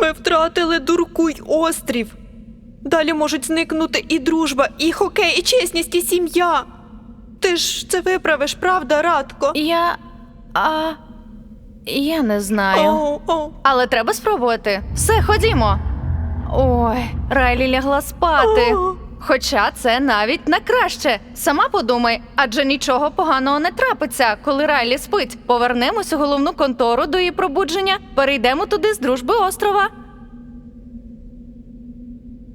Ми втратили Дуркуй острів. Далі можуть зникнути і дружба, і хокей, і чесність, і сім'я. Ти ж це виправиш, правда, Радко? Я. А. Я не знаю. Оу, оу. Але треба спробувати. Все, ходімо. Ой, Райлі лягла спати. О. Хоча це навіть на краще. Сама подумай, адже нічого поганого не трапиться, коли Райлі спить. Повернемось у головну контору до її пробудження, перейдемо туди з дружби острова.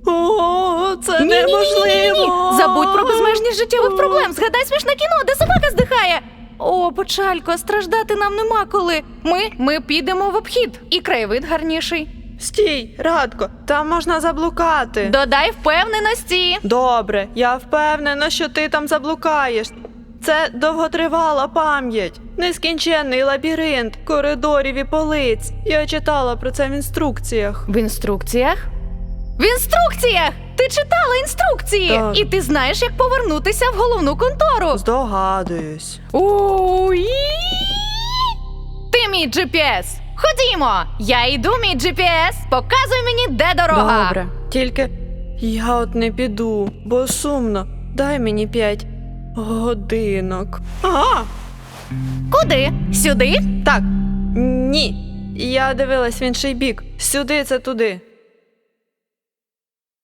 О, це неможливо. Забудь про безмежність життєвих проблем. Згадай смішне кіно, де собака здихає. О, почалько, страждати нам нема коли. Ми, ми підемо в обхід, і краєвид гарніший. Стій, Радко, там можна заблукати. Додай впевненості. Добре, я впевнена, що ти там заблукаєш. Це довготривала пам'ять, нескінченний лабіринт коридорів і полиць. Я читала про це в інструкціях. В інструкціях? В інструкціях! Ти читала інструкції! Так. І ти знаєш, як повернутися в головну контору. Здогадуюсь. Уї! Мій GPS! Ходімо! Я йду, мій GPS! Показуй мені, де дорога! Добре. Тільки я от не піду, бо сумно. Дай мені п'ять годинок. Ага, Куди? Сюди? так. Ні. Я дивилась в інший бік. Сюди це туди.